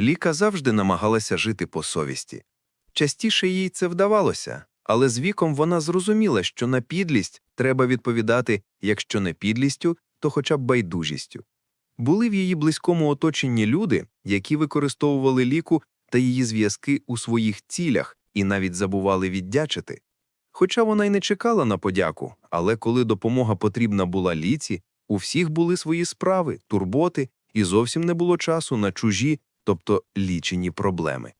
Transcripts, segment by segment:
Ліка завжди намагалася жити по совісті. Частіше їй це вдавалося, але з віком вона зрозуміла, що на підлість треба відповідати, якщо не підлістю, то хоча б байдужістю. Були в її близькому оточенні люди, які використовували ліку та її зв'язки у своїх цілях і навіть забували віддячити. Хоча вона й не чекала на подяку, але коли допомога потрібна була ліці, у всіх були свої справи, турботи, і зовсім не було часу на чужі, тобто лічені проблеми.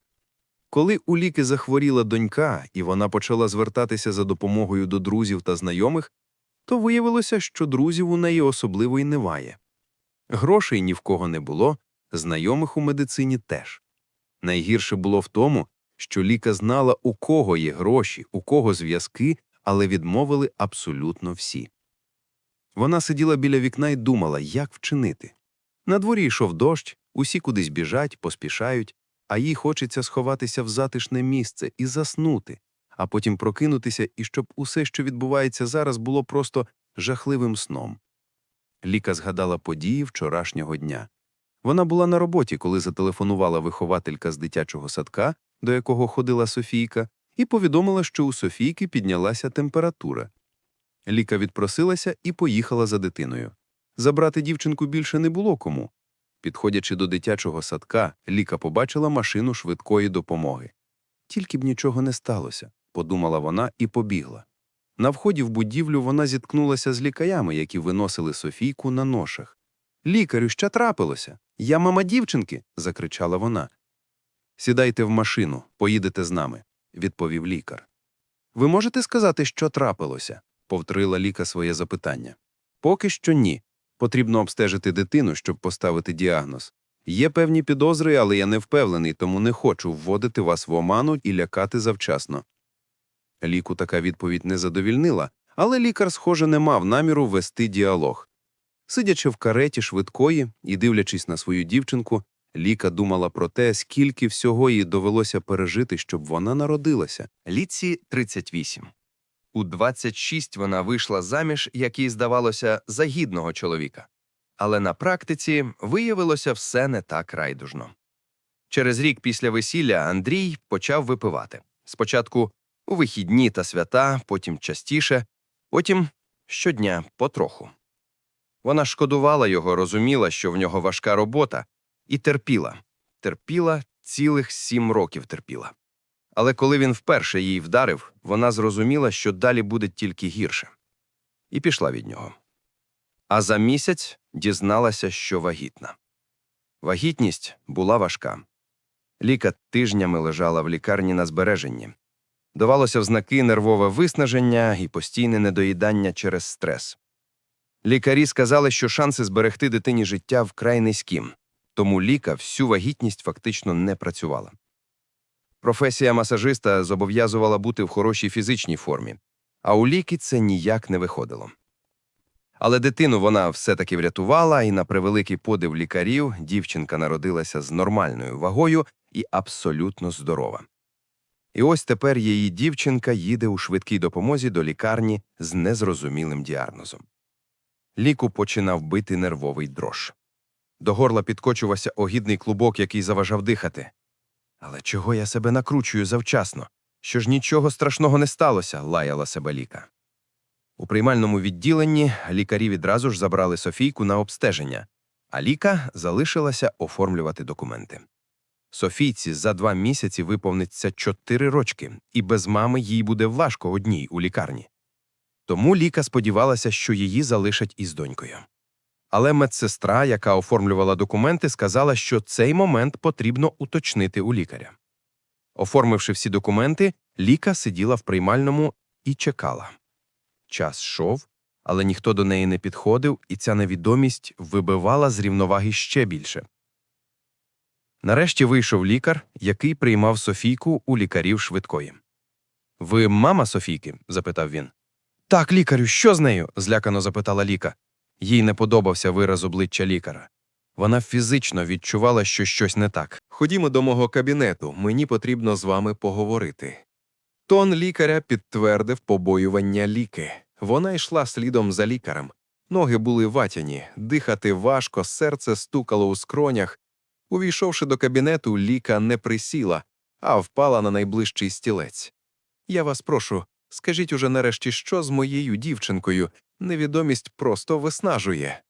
Коли у ліки захворіла донька, і вона почала звертатися за допомогою до друзів та знайомих, то виявилося, що друзів у неї особливо й немає. Грошей ні в кого не було, знайомих у медицині теж. Найгірше було в тому, що ліка знала, у кого є гроші, у кого зв'язки, але відмовили абсолютно всі. Вона сиділа біля вікна і думала, як вчинити. На дворі йшов дощ, усі кудись біжать, поспішають, а їй хочеться сховатися в затишне місце і заснути, а потім прокинутися, і щоб усе, що відбувається зараз, було просто жахливим сном. Ліка згадала події вчорашнього дня. Вона була на роботі, коли зателефонувала вихователька з дитячого садка, до якого ходила Софійка, і повідомила, що у Софійки піднялася температура. Ліка відпросилася і поїхала за дитиною. Забрати дівчинку більше не було кому. Підходячи до дитячого садка, Ліка побачила машину швидкої допомоги. Тільки б нічого не сталося, подумала вона і побігла. На вході в будівлю вона зіткнулася з лікаями, які виносили Софійку на ношах. Лікарю, що трапилося? Я мама дівчинки. закричала вона. Сідайте в машину, поїдете з нами, відповів лікар. Ви можете сказати, що трапилося? повторила ліка своє запитання. Поки що ні. Потрібно обстежити дитину, щоб поставити діагноз. Є певні підозри, але я не впевнений, тому не хочу вводити вас в оману і лякати завчасно. Ліку така відповідь не задовільнила, але лікар, схоже, не мав наміру вести діалог. Сидячи в кареті швидкої і дивлячись на свою дівчинку, Ліка думала про те, скільки всього їй довелося пережити, щоб вона народилася. Ліці 38. У 26 вона вийшла заміж, як їй здавалося, за гідного чоловіка. Але на практиці виявилося все не так райдужно. Через рік після весілля Андрій почав випивати. Спочатку у вихідні та свята, потім частіше, потім щодня потроху. Вона шкодувала його, розуміла, що в нього важка робота, і терпіла. Терпіла цілих сім років терпіла. Але коли він вперше їй вдарив, вона зрозуміла, що далі буде тільки гірше. І пішла від нього. А за місяць дізналася, що вагітна. Вагітність була важка. Ліка тижнями лежала в лікарні на збереженні. Давалося в знаки нервове виснаження і постійне недоїдання через стрес. Лікарі сказали, що шанси зберегти дитині життя вкрай низькі, тому ліка всю вагітність фактично не працювала. Професія масажиста зобов'язувала бути в хорошій фізичній формі, а у ліки це ніяк не виходило. Але дитину вона все-таки врятувала, і на превеликий подив лікарів дівчинка народилася з нормальною вагою і абсолютно здорова. І ось тепер її дівчинка їде у швидкій допомозі до лікарні з незрозумілим діагнозом. Ліку починав бити нервовий дрож. До горла підкочувався огідний клубок, який заважав дихати. Але чого я себе накручую завчасно? Що ж нічого страшного не сталося, лаяла себе ліка. У приймальному відділенні лікарі відразу ж забрали Софійку на обстеження, а ліка залишилася оформлювати документи. Софійці за два місяці виповниться чотири рочки, і без мами їй буде важко одній у лікарні. Тому ліка сподівалася, що її залишать із донькою. Але медсестра, яка оформлювала документи, сказала, що цей момент потрібно уточнити у лікаря. Оформивши всі документи, ліка сиділа в приймальному і чекала. Час йшов, але ніхто до неї не підходив, і ця невідомість вибивала з рівноваги ще більше. Нарешті вийшов лікар, який приймав Софійку у лікарів швидкої. Ви мама Софійки? запитав він. Так, лікарю, що з нею? злякано запитала ліка. Їй не подобався вираз обличчя лікаря. Вона фізично відчувала, що щось не так. Ходімо до мого кабінету, мені потрібно з вами поговорити. Тон лікаря підтвердив побоювання ліки. Вона йшла слідом за лікарем. Ноги були ватяні, дихати важко, серце стукало у скронях. Увійшовши до кабінету, Ліка не присіла, а впала на найближчий стілець. Я вас прошу, скажіть уже нарешті, що з моєю дівчинкою невідомість просто виснажує.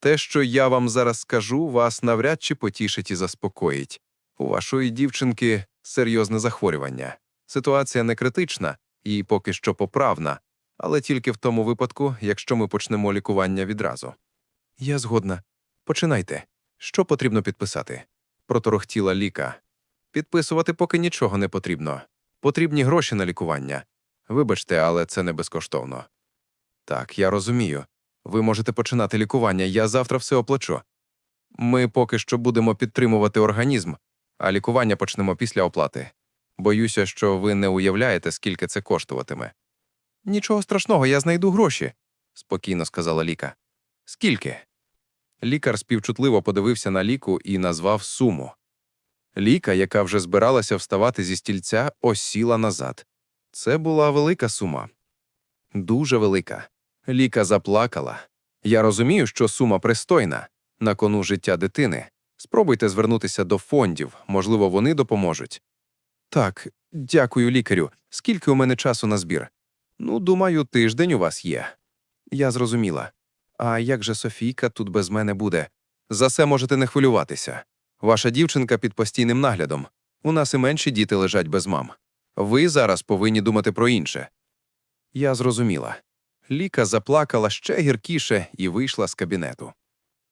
Те, що я вам зараз скажу, вас навряд чи потішить і заспокоїть. У вашої дівчинки серйозне захворювання. Ситуація не критична і поки що поправна, але тільки в тому випадку, якщо ми почнемо лікування відразу. Я згодна. Починайте. Що потрібно підписати? Проторохтіла ліка. Підписувати поки нічого не потрібно. Потрібні гроші на лікування. Вибачте, але це не безкоштовно. Так, я розумію. Ви можете починати лікування, я завтра все оплачу. Ми поки що будемо підтримувати організм, а лікування почнемо після оплати. Боюся, що ви не уявляєте, скільки це коштуватиме. Нічого страшного, я знайду гроші, спокійно сказала Ліка. Скільки? Лікар співчутливо подивився на ліку і назвав суму. Ліка, яка вже збиралася вставати зі стільця, осіла назад. Це була велика сума. Дуже велика. Ліка заплакала. Я розумію, що сума пристойна на кону життя дитини. Спробуйте звернутися до фондів, можливо, вони допоможуть. Так, дякую, лікарю. Скільки у мене часу на збір? Ну, думаю, тиждень у вас є. Я зрозуміла. А як же Софійка тут без мене буде? За це можете не хвилюватися. Ваша дівчинка під постійним наглядом. У нас і менші діти лежать без мам. Ви зараз повинні думати про інше. Я зрозуміла. Ліка заплакала ще гіркіше і вийшла з кабінету.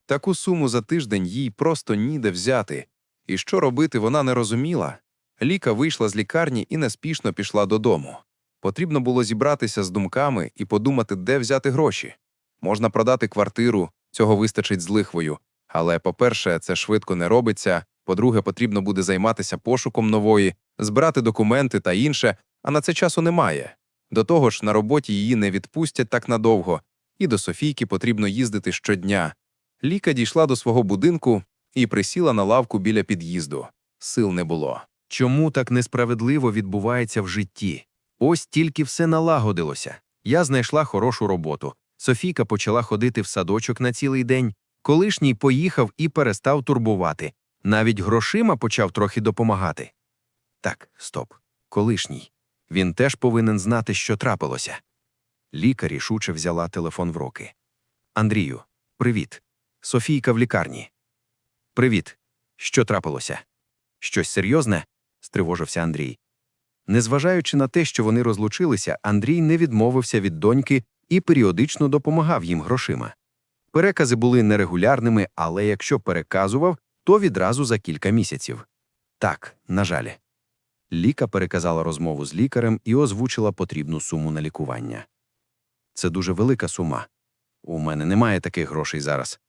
Таку суму за тиждень їй просто ніде взяти, і що робити вона не розуміла. Ліка вийшла з лікарні і неспішно пішла додому. Потрібно було зібратися з думками і подумати, де взяти гроші. Можна продати квартиру, цього вистачить з лихвою. Але, по-перше, це швидко не робиться. По-друге, потрібно буде займатися пошуком нової, збирати документи та інше, а на це часу немає. До того ж, на роботі її не відпустять так надовго, і до Софійки потрібно їздити щодня. Ліка дійшла до свого будинку і присіла на лавку біля під'їзду. Сил не було. Чому так несправедливо відбувається в житті? Ось тільки все налагодилося. Я знайшла хорошу роботу. Софійка почала ходити в садочок на цілий день. Колишній поїхав і перестав турбувати. Навіть грошима почав трохи допомагати. Так, стоп. Колишній. Він теж повинен знати, що трапилося. Лікар рішуче взяла телефон в руки. Андрію, привіт. Софійка в лікарні. Привіт. Що трапилося? Щось серйозне? стривожився Андрій. Незважаючи на те, що вони розлучилися, Андрій не відмовився від доньки і періодично допомагав їм грошима. Перекази були нерегулярними, але якщо переказував, то відразу за кілька місяців. Так, на жаль. Ліка переказала розмову з лікарем і озвучила потрібну суму на лікування. Це дуже велика сума. У мене немає таких грошей зараз.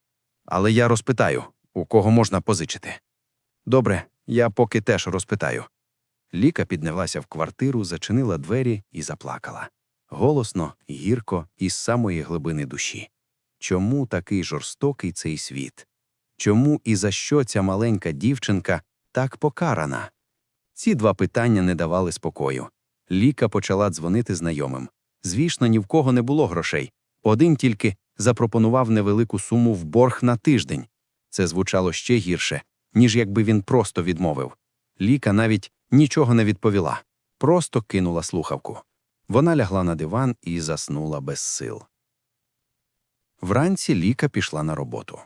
Але я розпитаю, у кого можна позичити. Добре, я поки теж розпитаю. Ліка піднялася в квартиру, зачинила двері і заплакала. Голосно, гірко, із самої глибини душі. Чому такий жорстокий цей світ? Чому і за що ця маленька дівчинка так покарана? Ці два питання не давали спокою. Ліка почала дзвонити знайомим. Звісно, ні в кого не було грошей. Один тільки запропонував невелику суму в борг на тиждень. Це звучало ще гірше, ніж якби він просто відмовив. Ліка навіть нічого не відповіла, просто кинула слухавку. Вона лягла на диван і заснула без сил. Вранці Ліка пішла на роботу.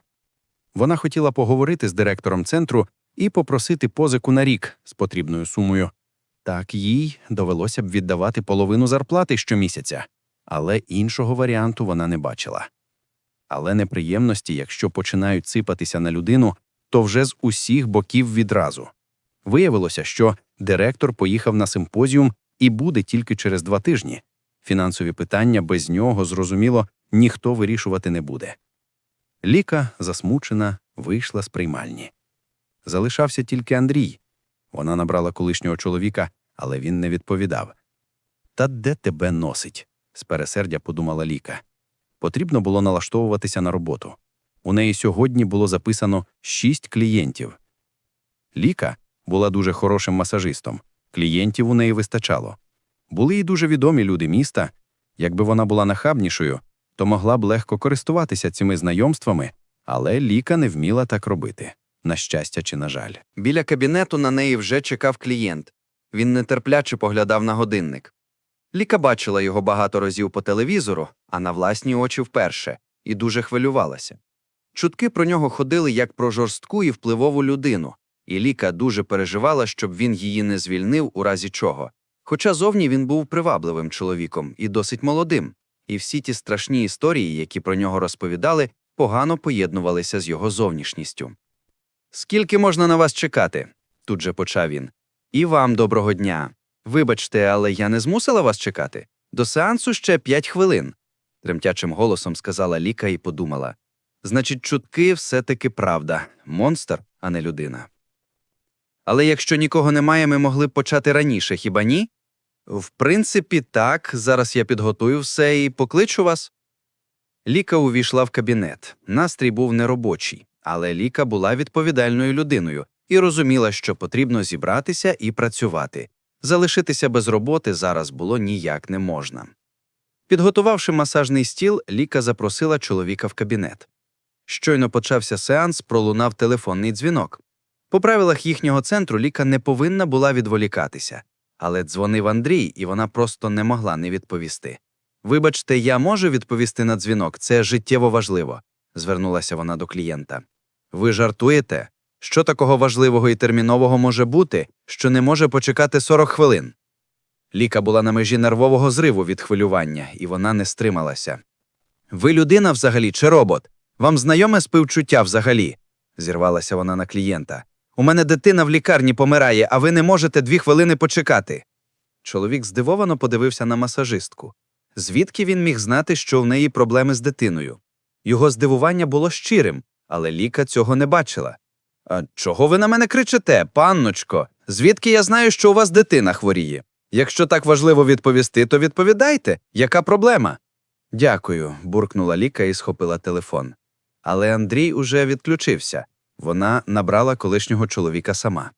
Вона хотіла поговорити з директором центру і попросити позику на рік з потрібною сумою. Так їй довелося б віддавати половину зарплати щомісяця, але іншого варіанту вона не бачила. Але неприємності, якщо починають сипатися на людину, то вже з усіх боків відразу. Виявилося, що директор поїхав на симпозіум і буде тільки через два тижні. Фінансові питання без нього, зрозуміло, ніхто вирішувати не буде. Ліка, засмучена, вийшла з приймальні. Залишався тільки Андрій. Вона набрала колишнього чоловіка, але він не відповідав. Та де тебе носить? з пересердя подумала Ліка. Потрібно було налаштовуватися на роботу. У неї сьогодні було записано шість клієнтів. Ліка була дуже хорошим масажистом. Клієнтів у неї вистачало. Були й дуже відомі люди міста. Якби вона була нахабнішою, то могла б легко користуватися цими знайомствами, але Ліка не вміла так робити. на щастя чи на жаль. Біля кабінету на неї вже чекав клієнт. Він нетерпляче поглядав на годинник. Ліка бачила його багато разів по телевізору, а на власні очі вперше, і дуже хвилювалася. Чутки про нього ходили як про жорстку і впливову людину, і Ліка дуже переживала, щоб він її не звільнив у разі чого. Хоча зовні він був привабливим чоловіком і досить молодим, і всі ті страшні історії, які про нього розповідали, погано поєднувалися з його зовнішністю. Скільки можна на вас чекати? тут же почав він. І вам доброго дня. Вибачте, але я не змусила вас чекати. До сеансу ще п'ять хвилин, тремтячим голосом сказала Ліка і подумала. Значить, чутки все-таки правда. Монстр, а не людина. Але якщо нікого немає, ми могли б почати раніше, хіба ні? В принципі, так. Зараз я підготую все і покличу вас. Ліка увійшла в кабінет. Настрій був неробочий, але Ліка була відповідальною людиною і розуміла, що потрібно зібратися і працювати. Залишитися без роботи зараз було ніяк не можна. Підготувавши масажний стіл, Ліка запросила чоловіка в кабінет. Щойно почався сеанс, пролунав телефонний дзвінок. По правилах їхнього центру Ліка не повинна була відволікатися, але дзвонив Андрій, і вона просто не могла не відповісти. Вибачте, я можу відповісти на дзвінок, це життєво важливо, звернулася вона до клієнта. Ви жартуєте? Що такого важливого і термінового може бути, що не може почекати 40 хвилин? Ліка була на межі нервового зриву від хвилювання, і вона не стрималася. Ви людина взагалі чи робот? Вам знайоме співчуття взагалі? зірвалася вона на клієнта. У мене дитина в лікарні помирає, а ви не можете дві хвилини почекати. Чоловік здивовано подивився на масажистку. Звідки він міг знати, що в неї проблеми з дитиною? Його здивування було щирим, але Ліка цього не бачила. А чого ви на мене кричите, панночко? Звідки я знаю, що у вас дитина хворіє? Якщо так важливо відповісти, то відповідайте, яка проблема? Дякую, буркнула Ліка і схопила телефон. Але Андрій уже відключився. Вона набрала колишнього чоловіка сама.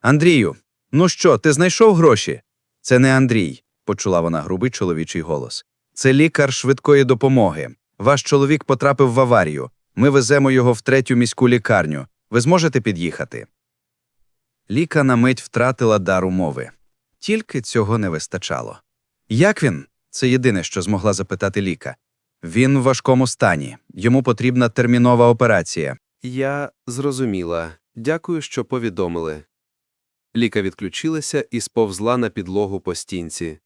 Андрію, ну що, ти знайшов гроші? Це не Андрій, почула вона грубий чоловічий голос. Це лікар швидкої допомоги. Ваш чоловік потрапив в аварію. Ми веземо його в третю міську лікарню. Ви зможете під'їхати? Ліка на мить втратила дар умови. Тільки цього не вистачало. Як він? Це єдине, що змогла запитати Ліка. Він в важкому стані. Йому потрібна термінова операція. Я зрозуміла. Дякую, що повідомили. Ліка відключилася і сповзла на підлогу по стінці.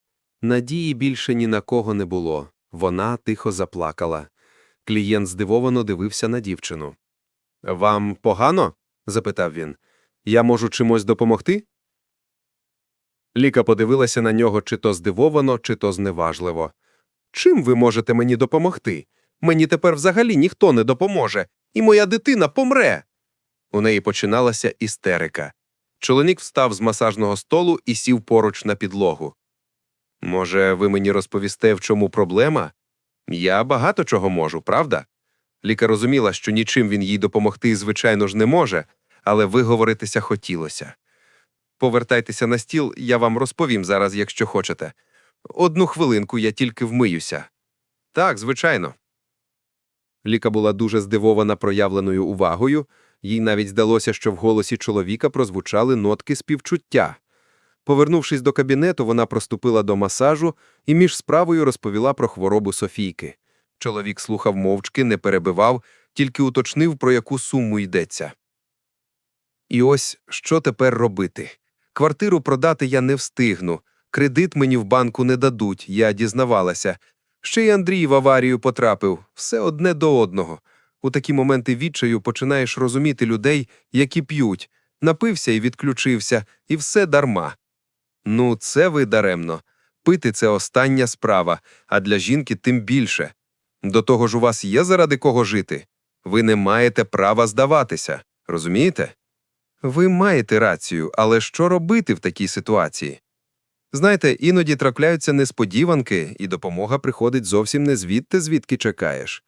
Надії більше ні на кого не було. Вона тихо заплакала. Клієнт здивовано дивився на дівчину. Вам погано? запитав він. Я можу чимось допомогти? Ліка подивилася на нього чи то здивовано, чи то зневажливо. Чим ви можете мені допомогти? Мені тепер взагалі ніхто не допоможе, і моя дитина помре. У неї починалася істерика. Чоловік встав з масажного столу і сів поруч на підлогу. Може, ви мені розповісте, в чому проблема? Я багато чого можу, правда? Ліка розуміла, що нічим він їй допомогти, звичайно ж, не може, але виговоритися хотілося. Повертайтеся на стіл, я вам розповім зараз, якщо хочете. Одну хвилинку я тільки вмиюся. Так, звичайно. Ліка була дуже здивована проявленою увагою, їй навіть здалося, що в голосі чоловіка прозвучали нотки співчуття. Повернувшись до кабінету, вона проступила до масажу і між справою розповіла про хворобу Софійки. Чоловік слухав мовчки, не перебивав, тільки уточнив, про яку суму йдеться. І ось що тепер робити? Квартиру продати я не встигну, кредит мені в банку не дадуть, я дізнавалася. Ще й Андрій в аварію потрапив, все одне до одного. У такі моменти відчаю починаєш розуміти людей, які п'ють. Напився і відключився, і все дарма. Ну, це ви даремно. Пити це остання справа, а для жінки тим більше. До того ж, у вас є заради кого жити. Ви не маєте права здаватися, розумієте? Ви маєте рацію, але що робити в такій ситуації? Знаєте, іноді трапляються несподіванки, і допомога приходить зовсім не звідти, звідки чекаєш.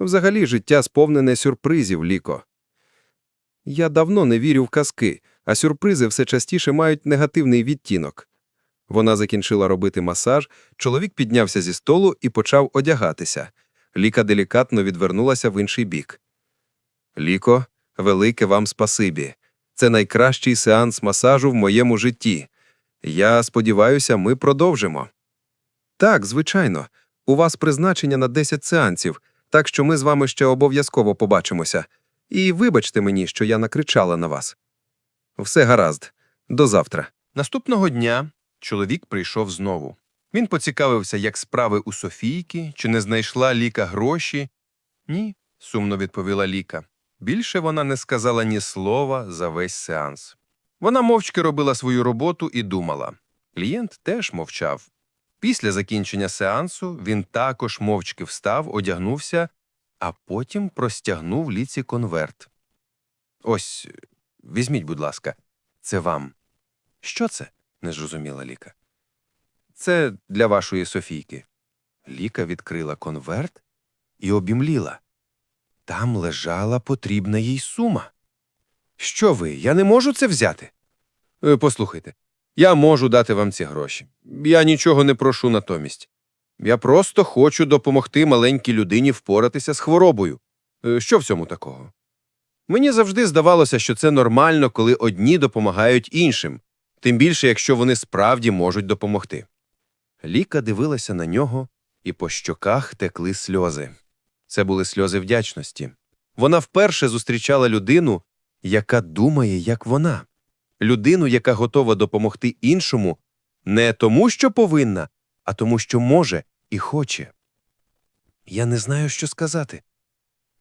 Взагалі, життя сповнене сюрпризів, ліко. Я давно не вірю в казки, а сюрпризи все частіше мають негативний відтінок. Вона закінчила робити масаж, чоловік піднявся зі столу і почав одягатися. Ліка делікатно відвернулася в інший бік. Ліко, Велике вам спасибі. Це найкращий сеанс масажу в моєму житті. Я сподіваюся, ми продовжимо. Так, звичайно. У вас призначення на 10 сеансів, так що ми з вами ще обов'язково побачимося. І вибачте мені, що я накричала на вас. Все гаразд. До завтра. Наступного дня чоловік прийшов знову. Він поцікавився, як справи у Софійки, чи не знайшла Ліка гроші. Ні, сумно відповіла Ліка. Більше вона не сказала ні слова за весь сеанс. Вона мовчки робила свою роботу і думала. Клієнт теж мовчав. Після закінчення сеансу він також мовчки встав, одягнувся, а потім простягнув ліці конверт. Ось, візьміть, будь ласка, це вам. Що це? не зрозуміла Ліка. Це для вашої Софійки. Ліка відкрила конверт і обімліла. Там лежала потрібна їй сума. Що ви, я не можу це взяти? «Е, Послухайте, я можу дати вам ці гроші. Я нічого не прошу натомість. Я просто хочу допомогти маленькій людині впоратися з хворобою. Е, Що в цьому такого? Мені завжди здавалося, що це нормально, коли одні допомагають іншим, тим більше, якщо вони справді можуть допомогти. Ліка дивилася на нього, і по щоках текли сльози. Це були сльози вдячності. Вона вперше зустрічала людину, яка думає, як вона, людину, яка готова допомогти іншому не тому, що повинна, а тому, що може і хоче. Я не знаю, що сказати.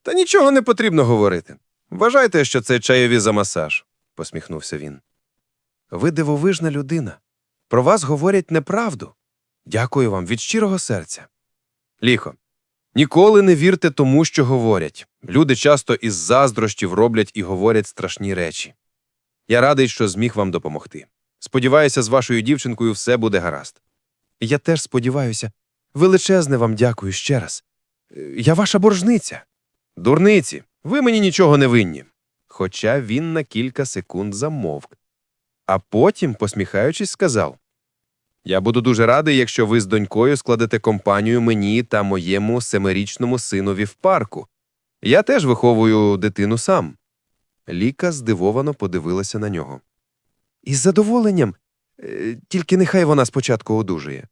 Та нічого не потрібно говорити. Вважайте, що це чайові за масаж, посміхнувся він. Ви дивовижна людина. Про вас говорять неправду. Дякую вам від щирого серця. Ліхо, ніколи не вірте тому, що говорять. Люди часто із заздрощів роблять і говорять страшні речі. Я радий, що зміг вам допомогти. Сподіваюся, з вашою дівчинкою все буде гаразд. Я теж сподіваюся. Величезне вам дякую ще раз. Е, Я ваша боржниця. Дурниці, ви мені нічого не винні. Хоча він на кілька секунд замовк. А потім, посміхаючись, сказав: Я буду дуже радий, якщо ви з донькою складете компанію мені та моєму семирічному синові в парку. Я теж виховую дитину сам. Ліка здивовано подивилася на нього. Із задоволенням, Е, тільки нехай вона спочатку одужує.